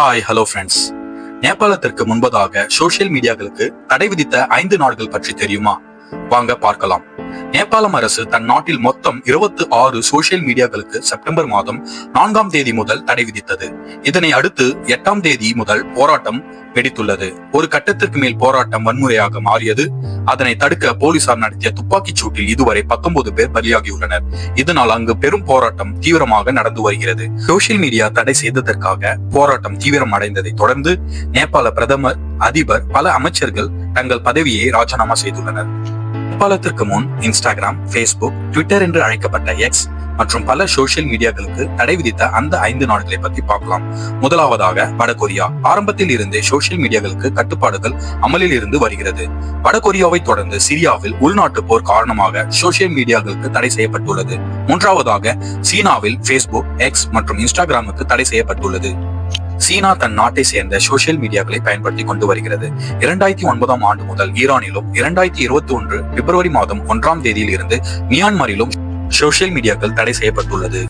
Hi hello friends நேபாளத்திற்கு முன்பதாக social மீடியாக்களுக்கு தடை விதித்த ஐந்து நாடுகள் பற்றி தெரியுமா? வாங்க பார்க்கலாம். நேபாளம் அரசு தன் நாட்டில் மொத்தம் இருபத்தி ஆறு சோசியல் மீடியாக்களுக்கு செப்டம்பர் மாதம் நான்காம் தேதி முதல் தடை விதித்தது. இதனை அடுத்து எட்டாம் தேதி முதல் போராட்டம் வெடித்துள்ளது. ஒரு கட்டத்திற்கு மேல் போராட்டம் வன்முறையாக மாறியது. அதனை தடுக்க போலீசார் நடத்திய துப்பாக்கிச் சூட்டில் இதுவரை பத்தொன்பது பேர் பலியாகியுள்ளனர். இதனால் அங்கு பெரும் போராட்டம் தீவிரமாக நடந்து வருகிறது. சோசியல் மீடியா தடை செய்ததற்காக போராட்டம் தீவிரம் அடைந்ததை தொடர்ந்து நேபாள பிரதமர் அதிபர் பல அமைச்சர்கள் தங்கள் பதவியை ராஜினாமா செய்துள்ளனர். நேபாளத்திற்கு முன் இன்ஸ்டாகிராம் ஃபேஸ்புக் ட்விட்டர் என்று அழைக்கப்பட்ட எக்ஸ் மற்றும் பல சோசியல் மீடியாக்களுக்கு தடை விதித்த அந்த ஐந்து நாடுகளை பத்தி பார்க்கலாம். முதலாவதாக வடகொரியா ஆரம்பத்தில் இருந்தே சோசியல் மீடியாக்களுக்கு கட்டுப்பாடுகள் அமலில் இருந்து வருகிறது. வடகொரியாவை தொடர்ந்து சிரியாவில் உள்நாட்டு போர் காரணமாக சோசியல் மீடியாக்களுக்கு தடை செய்யப்பட்டுள்ளது. மூன்றாவதாக சீனாவில் பேஸ்புக் எக்ஸ் மற்றும் இன்ஸ்டாகிராமுக்கு தடை செய்யப்பட்டுள்ளது. சீனா தன் நாட்டை சேர்ந்த சோசியல் மீடியாக்களை பயன்படுத்தி கொண்டு வருகிறது. இரண்டாயிரத்தி ஒன்பதாம் ஆண்டு முதல் ஈரானிலும் இரண்டாயிரத்தி இருபத்தி ஒன்று பிப்ரவரி மாதம் ஒன்றாம் தேதியில் இருந்து மியான்மரிலும் சோசியல் மீடியாக்கள் தடை செய்யப்பட்டுள்ளது.